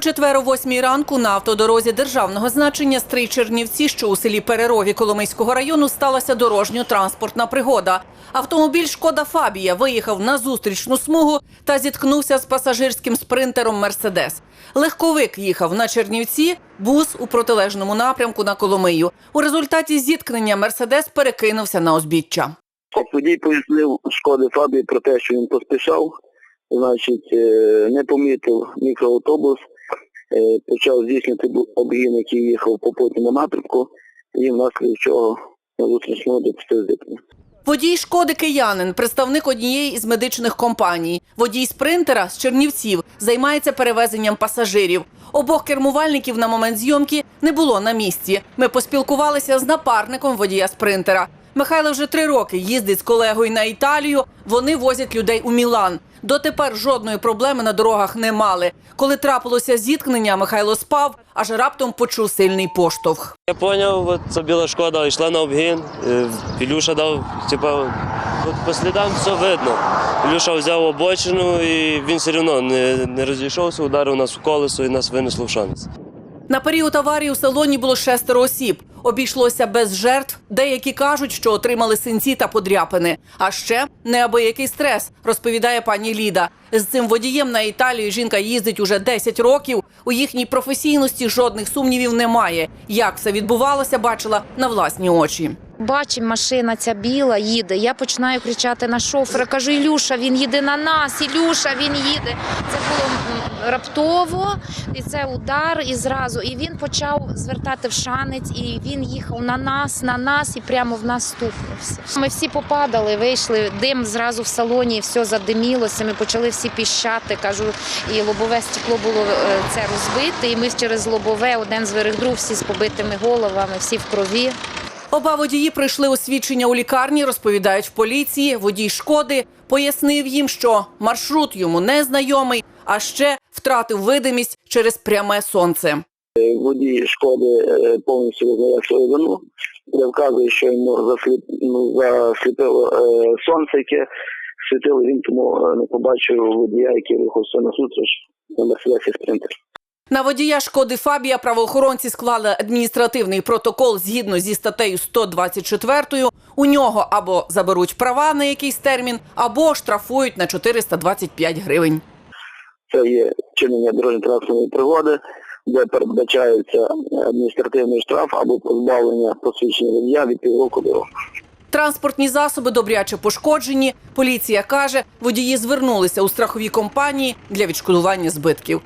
У четвер о восьмій ранку на автодорозі державного значення Стрий Чернівці, що у селі Перерові Коломийського району, сталася дорожньо-транспортна пригода. Автомобіль Шкода Фабія виїхав на зустрічну смугу та зіткнувся з пасажирським спринтером Мерседес. Легковик їхав на Чернівці, бус у протилежному напрямку на Коломию. У результаті зіткнення Мерседес перекинувся на узбіччя. Водій пояснив шкоди Фабії про те, що він поспішав, значить, е, не помітив мікроавтобус, почав здійснювати обгін, який їхав по потному напрямку, і внаслідок чого на зустрічному допустив зіткнення. Водій шкоди киянин, представник однієї із медичних компаній. Водій спринтера з Чернівців займається перевезенням пасажирів. Обох кермувальників на момент зйомки не було на місці. Ми поспілкувалися з напарником водія спринтера. Михайло вже три роки їздить з колегою на Італію. Вони возять людей у Мілан. Дотепер жодної проблеми на дорогах не мали. Коли трапилося зіткнення, Михайло спав, аж раптом почув сильний поштовх. Я зрозумів, от ця біла шкода йшла на обгін. е, Ілюша дав, типа, по слідам все видно. Ілюша взяв обочину і він все одно не, не розійшовся, ударив нас в колесо і нас винесло в шанс. На період аварії у салоні було шестеро осіб. Обійшлося без жертв. Деякі кажуть, що отримали синці та подряпини. А ще неабиякий стрес, розповідає пані Ліда. З цим водієм на Італію жінка їздить уже 10 років. У їхній професійності жодних сумнівів немає. Як все відбувалося, бачила на власні очі. Бачимо, машина ця біла їде. Я починаю кричати на шофера. Кажу, Ілюша, він їде на нас, Ілюша, він їде. Це було раптово, і це удар, і зразу. І він почав звертати в шанець, і він їхав на нас, на нас, і прямо в нас стукнувся. Ми всі попадали, вийшли, дим зразу в салоні, і все задимілося. Ми почали всі піщати. Кажу, і лобове стекло було е, це розбите. І ми через лобове один з друг всі з побитими головами, всі в крові. Оба водії прийшли у свідчення у лікарні, розповідають в поліції. Водій шкоди пояснив їм, що маршрут йому не знайомий, а ще втратив видимість через пряме сонце. Водій шкоди е, повністю визнає свою вину, де вказує, що йому засліп, ну, засліпило е, сонце, яке світило, він тому е, не побачив водія, який рухався на зустріч на Мерседесі Спринтер. На водія шкоди Фабія правоохоронці склали адміністративний протокол згідно зі статтею 124. У нього або заберуть права на якийсь термін, або штрафують на 425 гривень. Це є вчинення дорожньо-транспортної пригоди, де передбачається адміністративний штраф або позбавлення посвідчення водія від півроку до року. Транспортні засоби добряче пошкоджені. Поліція каже, водії звернулися у страхові компанії для відшкодування збитків.